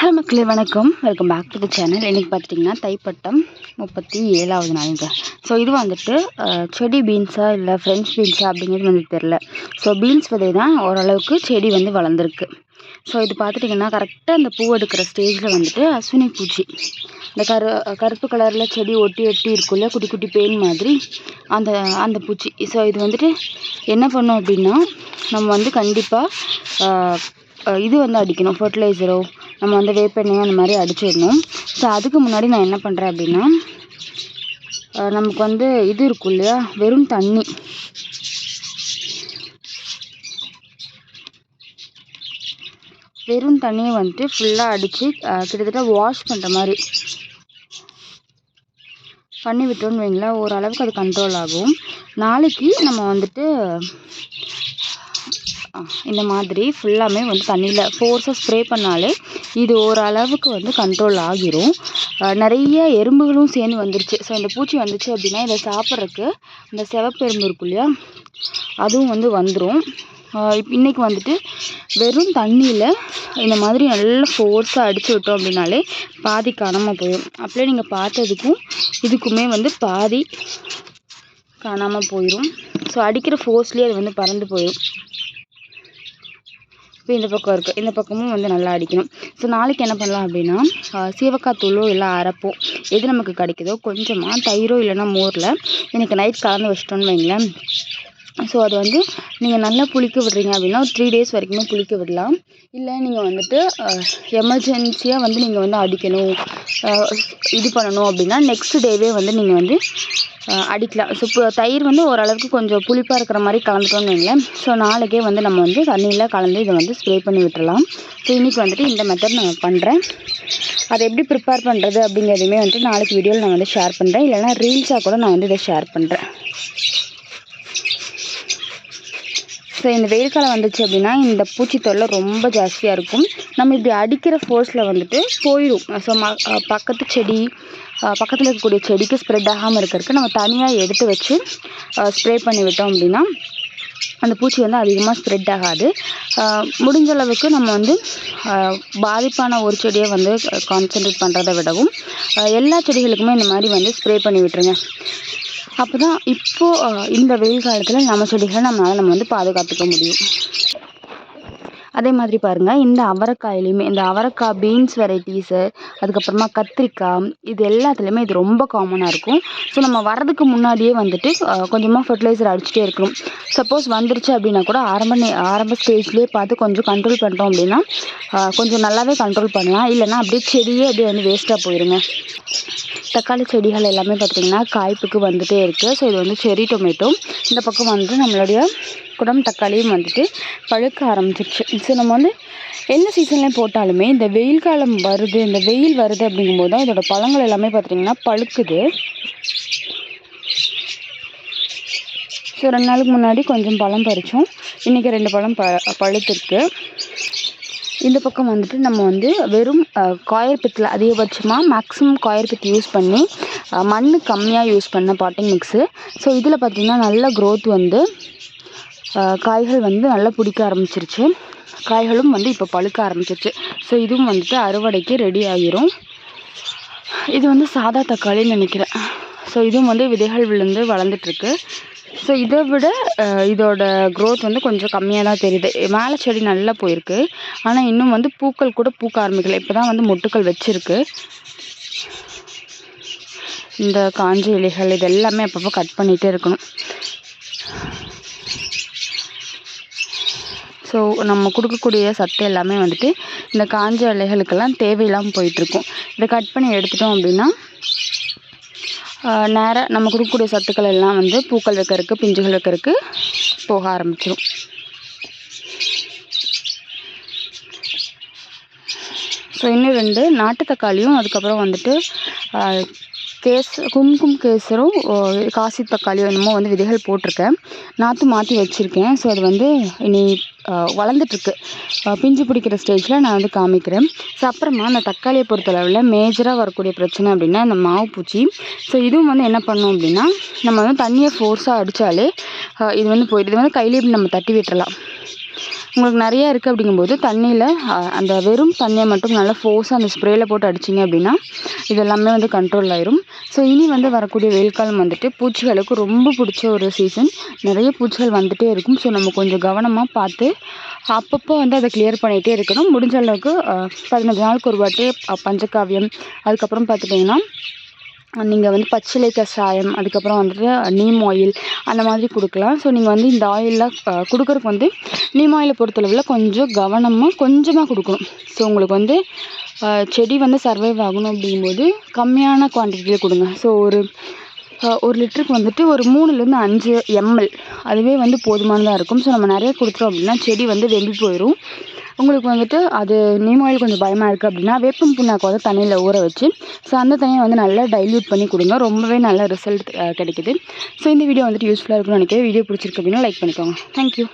Hello மக்களே வணக்கம். Welcome back to the channel இன்றைக்கி பார்த்துட்டிங்கன்னா தைப்பட்டம் முப்பத்தி ஏழாவது நாளுங்க. ஸோ இது வந்துட்டு செடி பீன்ஸா இல்லை ஃப்ரெஞ்ச் பீன்ஸா அப்படிங்கிறது வந்து தெரில ஸோ பீன்ஸ் விதை தான் ஓரளவுக்கு செடி வந்து வளர்ந்துருக்கு. ஸோ இது பார்த்துட்டிங்கன்னா கரெக்டாக அந்த பூ எடுக்கிற ஸ்டேஜில் வந்துட்டு அஸ்வினி பூச்சி. இந்த கரு கருப்பு கலரில் செடி ஒட்டி ஒட்டி இருக்குல்ல குட்டி குட்டி பெயின் மாதிரி அந்த அந்த பூச்சி. ஸோ இது வந்துட்டு என்ன பண்ணோம் அப்படின்னா நம்ம வந்து கண்டிப்பாக இது வந்து அடிக்கணும் ஃபர்டிலைசரோ நம்ம வந்து வேப்பெண்ணெயோ அந்த மாதிரி அடிச்சிடணும். ஸோ அதுக்கு முன்னாடி நான் என்ன பண்ணுறேன் அப்படின்னா நமக்கு வந்து இது இருக்கும் இல்லையா? வெறும் தண்ணி. வெறும் தண்ணியை வந்துட்டு ஃபுல்லாக அடித்து கிட்டத்தட்ட வாஷ் பண்ணுற மாதிரி. பண்ணி விட்டோம்னு வைங்களேன் ஓரளவுக்கு அது கண்ட்ரோல் ஆகும். நாளைக்கு நம்ம வந்துட்டு இந்த மாதிரி ஃபுல்லாமே வந்து தண்ணியில் ஃபோர்ஸாக ஸ்ப்ரே பண்ணாலே இது ஓரளவுக்கு வந்து கண்ட்ரோல் ஆகிரும். நிறைய எறும்புகளும் சேர்ந்து வந்துருச்சு. ஸோ இந்த பூச்சி வந்துச்சு அப்படின்னா இதை சாப்பிட்றதுக்கு இந்த சிவப்பு எறும்பு இருக்கும் இல்லையா அதுவும் வந்து வந்துடும் இப்போ இன்றைக்கி வந்துட்டு வெறும் தண்ணியில் இந்த மாதிரி நல்லா ஃபோர்ஸாக அடித்து விட்டோம் அப்படின்னாலே பாதி காணாமல் போயிடும் அப்படியே நீங்கள் பார்த்ததுக்கும் இதுக்குமே வந்து பாதி காணாமல் போயிடும் ஸோ அடிக்கிற ஃபோர்ஸ்லேயே அது வந்து பறந்து போயிடும் இப்போ இந்த பக்கம் இருக்குது இந்த பக்கமும் வந்து நல்லா அடிக்கணும். ஸோ நாளைக்கு என்ன பண்ணலாம் அப்படின்னா சீவக்காய் தூளோ இல்லை அரைப்போ எது நமக்கு கிடைக்குதோ கொஞ்சமாக தயிரோ இல்லைன்னா மோரில் எனக்கு நைட் கலந்து வச்சிட்டோன்னு வைங்களேன். ஸோ அது வந்து நீங்கள் நல்லா புளிக்க விடுறீங்க அப்படின்னா ஒரு த்ரீ டேஸ் வரைக்குமே புளிக்க விடலாம். இல்லை நீங்கள் வந்துட்டு எமர்ஜென்சியாக வந்து நீங்கள் வந்து அடிக்கணும் இது பண்ணணும் அப்படின்னா நெக்ஸ்ட் டேவே வந்து நீங்கள் வந்து அடிக்கலாம். ஸோ இப்போ தயிர் வந்து ஓரளவுக்கு கொஞ்சம் புளிப்பாக இருக்கிற மாதிரி கலந்துட்டோம்னு வைங்களேன். ஸோ நாளைக்கே வந்து நம்ம வந்து தண்ணியில் கலந்து இதை வந்து ஸ்ப்ரே பண்ணி விட்டுறலாம். ஸோ இன்றைக்கி வந்துட்டு இந்த மெத்தட் நான் பண்ணுறேன் அதை எப்படி ப்ரிப்பேர் பண்ணுறது அப்படிங்கிறதுமே வந்துட்டு நாளைக்கு வீடியோவில் நான் வந்து ஷேர் பண்ணுறேன் இல்லைனா ரீல்ஸாக கூட நான் வந்து இதை ஷேர் பண்ணுறேன் ஸோ இந்த வெயில் காலம் வந்துச்சு அப்படின்னா இந்த பூச்சி தொல்லை ரொம்ப ஜாஸ்தியாக இருக்கும். நம்ம இப்படி அடிக்கிற ஃபோர்ஸில் வந்துட்டு போயிடும். ஸோ ம பக்கத்து செடி பக்கத்தில் இருக்கக்கூடிய செடிக்கு ஸ்ப்ரெட் ஆகாமல் இருக்கிறதுக்கு நம்ம தனியாக எடுத்து வச்சு ஸ்ப்ரே பண்ணி விட்டோம் அப்படின்னா அந்த பூச்சி வந்து அதிகமாக ஸ்ப்ரெட் ஆகாது. முடிஞ்ச அளவுக்கு நம்ம வந்து பாதிப்பான ஒரு செடியை வந்து கான்சென்ட்ரேட் பண்ணுறதை விடவும் எல்லா செடிகளுக்குமே இந்த மாதிரி வந்து ஸ்ப்ரே பண்ணி விட்டுருங்க. அப்போ தான் இப்போது இந்த வெயில் காலத்தில் நம்ம செடிகளை நம்மளால் நம்ம வந்து பாதுகாத்துக்க முடியும். அதே மாதிரி பாருங்கள் இந்த அவரைக்காயிலையுமே இந்த அவரைக்காய் பீன்ஸ் வெரைட்டிஸு அதுக்கப்புறமா கத்திரிக்காய் இது எல்லாத்துலேயுமே இது ரொம்ப காமனாக இருக்கும். ஸோ நம்ம வரதுக்கு முன்னாடியே வந்துட்டு கொஞ்சமாக ஃபெர்டிலைசர் அடிச்சுட்டே இருக்கணும். சப்போஸ் வந்துருச்சு அப்படின்னா கூட ஆரம்ப ஆரம்ப ஸ்டேஜ்லேயே பார்த்து கொஞ்சம் கண்ட்ரோல் பண்ணிட்டோம் அப்படின்னா கொஞ்சம் நல்லாவே கண்ட்ரோல் பண்ணலாம். இல்லைன்னா அப்படியே செடியே அப்படியே வந்து வேஸ்ட்டாக போயிடுங்க தக்காளி செடிகள் எல்லாமே பார்த்திங்கன்னா காய்ப்புக்கு வந்துகிட்டே இருக்குது ஸோ இது வந்து செரி டொமேட்டோ இந்த பக்கம் வந்து நம்மளுடைய குடம் தக்காளியும் வந்துட்டு பழுக்க ஆரம்பிச்சிருச்சு. ஸோ நம்ம வந்து எந்த சீசன்லேயும் போட்டாலுமே இந்த வெயில் காலம் வருது இந்த வெயில் வருது அப்படிங்கும்போது தான் இதோட பழங்கள் எல்லாமே பார்த்திங்கன்னா பழுக்குது. ஸோ ரெண்டு நாளுக்கு முன்னாடி கொஞ்சம் பழம் பறித்தோம் இன்றைக்கி ரெண்டு பழம் ப பழுத்துருக்கு. இந்த பக்கம் வந்துட்டு நம்ம வந்து வெறும் காயர் பித்தில் அதிகபட்சமாக மேக்ஸிமம் காயர் பித்து யூஸ் பண்ணி மண் கம்மியாக யூஸ் பண்ண பாட்டிங் மிக்ஸு ஸோ இதில் பார்த்திங்கன்னா நல்ல க்ரோத் வந்து காய்கள் வந்து நல்லா பிடிக்க ஆரம்பிச்சிருச்சு. காய்களும் வந்து இப்போ பழுக்க ஆரம்பிச்சிருச்சு. ஸோ இதுவும் வந்துட்டு அறுவடைக்கு ரெடி ஆகிரும் இது வந்து சாதா தக்காளின்னு நினைக்கிறேன். ஸோ இதுவும் வந்து விதைகள் விழுந்து வளர்ந்துட்டுருக்கு ஸோ இதை விட இதோட க்ரோத் வந்து கொஞ்சம் கம்மியாக தான் தெரியுது. மேலே செடி நல்லா போயிருக்கு. ஆனால் இன்னும் வந்து பூக்கள் கூட பூக்க ஆரம்பிக்கல. இப்போ தான் வந்து மொட்டுக்கள் வச்சுருக்கு. இந்த காஞ்ச இலைகள் இது எல்லாமே அப்பப்போ கட் பண்ணிகிட்டே இருக்கணும். ஸோ நம்ம கொடுக்கக்கூடிய சத்து எல்லாமே வந்துட்டு இந்த காஞ்ச இலைகளுக்கெல்லாம் தேவையில்லாமல் போயிட்டுருக்கும் இதை கட் பண்ணி எடுத்துட்டோம் அப்படின்னா நேராக நம்ம கொடுக்கக்கூடிய சத்துக்கள் எல்லாம் வந்து பூக்கள் வைக்கிறதுக்கு பிஞ்சுகள் வைக்கிறதுக்கு போக ஆரம்பிச்சிடும் ஸோ இன்னும் ரெண்டு நாட்டு தக்காளியும் அதுக்கப்புறம் வந்துட்டு கேச கேஸ் கும்கும் கேசரும் காசி தக்காளியும் என்னமோ வந்து விதைகள் போட்டிருக்கேன். நாற்று மாற்றி வச்சுருக்கேன். ஸோ அது வந்து இனி வளர்ந்துட்டுருக்கு. பிஞ்சு பிடிக்கிற ஸ்டேஜில் நான் வந்து காமிக்கிறேன். ஸோ அப்புறமா அந்த தக்காளியை பொறுத்தளவில் மேஜராக வரக்கூடிய பிரச்சனை அப்படின்னா இந்த மாவு பூச்சி. ஸோ இதுவும் வந்து என்ன பண்ணோம் அப்படின்னா நம்ம வந்து தண்ணியை ஃபோர்ஸாக அடித்தாலே இது வந்து போயிடுது. இது வந்து கையிலே நம்ம தட்டி விட்டுறலாம். உங்களுக்கு நிறையா இருக்குது அப்படிங்கும்போது தண்ணியில் அந்த வெறும் தண்ணியை மட்டும் நல்லா ஃபோர்ஸாக அந்த ஸ்ப்ரேயில் போட்டு அடிச்சிங்க அப்படின்னா இதெல்லாமே வந்து கண்ட்ரோல் ஆயிரும். ஸோ இனி வந்து வரக்கூடிய வெயில் காலம் வந்துட்டு பூச்சிகளுக்கு ரொம்ப பிடிச்ச ஒரு சீசன் நிறைய பூச்சிகள் வந்துகிட்டே இருக்கும். ஸோ நம்ம கொஞ்சம் கவனமாக பார்த்து அப்பப்போ வந்து அதை கிளியர் பண்ணிகிட்டே இருக்கணும். முடிஞ்ச அளவுக்கு பதினஞ்சு நாளுக்கு ஒரு வாட்டி பஞ்சகாவியம் அதுக்கப்புறம் பார்த்துட்டிங்கன்னா நீங்கள் வந்து பச்சிலை கஷாயம் அதுக்கப்புறம் வந்துட்டு நீம் ஆயில் அந்த மாதிரி கொடுக்கலாம். ஸோ நீங்கள் வந்து இந்த ஆயிலெலாம் கொடுக்குறக்கு வந்து நீம் ஆயிலை பொறுத்தளவில் கொஞ்சம் கவனமாக கொஞ்சமாக கொடுக்கணும். ஸோ உங்களுக்கு வந்து செடி வந்து சர்வைவ் ஆகணும் அப்படிங்கும்போது கம்மியான குவான்டிட்டியில் கொடுங்க. ஸோ ஒரு ஒரு லிட்டருக்கு வந்துட்டு ஒரு மூணுலேருந்து அஞ்சு எம்எல் அதுவே வந்து போதுமானதாக இருக்கும். ஸோ நம்ம நிறைய கொடுத்துட்டோம் அப்படின்னா செடி வந்து வெம்பி போயிடும் உங்களுக்கு வந்துட்டு அது நீம் ஆயில் கொஞ்சம் பயமாக இருக்குது அப்படின்னா வேப்பம் புண்ணாக்கு வந்து தண்ணியில் ஊற வச்சு ஸோ அந்த தண்ணியை வந்து நல்லா டைல்யூட் பண்ணி கொடுங்க. ரொம்பவே நல்ல ரிசல்ட் கிடைக்குது. ஸோ இந்த வீடியோ வந்துட்டு யூஸ்ஃபுல்லாக இருக்கும்னு நினைக்கிறேன். வீடியோ பிடிச்சிருக்கு அப்படின்னா லைக் பண்ணிக்கோங்க. தேங்க்யூ